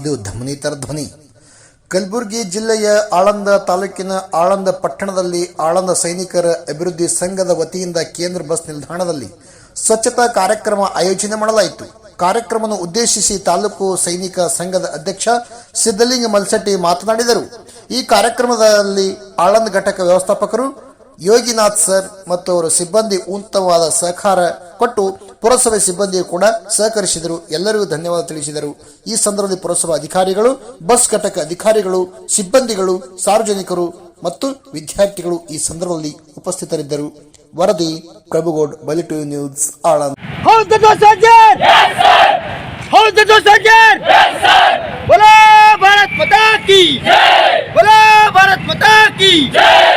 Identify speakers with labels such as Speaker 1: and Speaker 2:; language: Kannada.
Speaker 1: ಇದು ಧಮನಿತರ ಧ್ವನಿ. ಕಲಬುರಗಿ ಜಿಲ್ಲೆಯ ಆಳಂದ ತಾಲೂಕಿನ ಆಳಂದ ಪಟ್ಟಣದಲ್ಲಿ ಆಳಂದ ಸೈನಿಕರ ಅಭಿವೃದ್ಧಿ ಸಂಘದ ವತಿಯಿಂದ ಕೇಂದ್ರ ಬಸ್ ನಿಲ್ದಾಣದಲ್ಲಿ ಸ್ವಚ್ಛತಾ ಕಾರ್ಯಕ್ರಮ ಆಯೋಜನೆ ಮಾಡಲಾಯಿತು. ಕಾರ್ಯಕ್ರಮವನ್ನು ಉದ್ದೇಶಿಸಿ ತಾಲೂಕು ಸೈನಿಕ ಸಂಘದ ಅಧ್ಯಕ್ಷ ಸಿದ್ದಲಿಂಗ ಮಲ್ಸಟ್ಟಿ ಮಾತನಾಡಿದರು. ಈ ಕಾರ್ಯಕ್ರಮದಲ್ಲಿ ಆಳಂದ ಘಟಕ ವ್ಯವಸ್ಥಾಪಕರು ಯೋಗಿನಾಥ್ ಸರ್ ಮತ್ತು ಅವರ ಸಿಬ್ಬಂದಿ ಉತ್ತಮವಾದ ಸಹಕಾರ ಕೊಟ್ಟು ಪುರಸಭೆ ಸಿಬ್ಬಂದಿಯು ಕೂಡ ಸಹಕರಿಸಿದರು ಎಲ್ಲರಿಗೂ ಧನ್ಯವಾದ ತಿಳಿಸಿದರು ಈ ಸಂದರ್ಭದಲ್ಲಿ ಪುರಸಭಾ ಅಧಿಕಾರಿಗಳು ಬಸ್ ಘಟಕ ಅಧಿಕಾರಿಗಳು ಸಿಬ್ಬಂದಿಗಳು ಸಾರ್ವಜನಿಕರು ಮತ್ತು ವಿದ್ಯಾರ್ಥಿಗಳು ಈ ಸಂದರ್ಭದಲ್ಲಿ ಉಪಸ್ಥಿತರಿದ್ದರು ವರದಿ ಪ್ರಭುಗೌಡ್ ಬಲಿಟು news Aland
Speaker 2: Hold the door, Sergeant! Yes, sir! Hold the door, Sergeant! Yes, sir! बोलो भारत माता की जय! बोलो भारत माता की जय!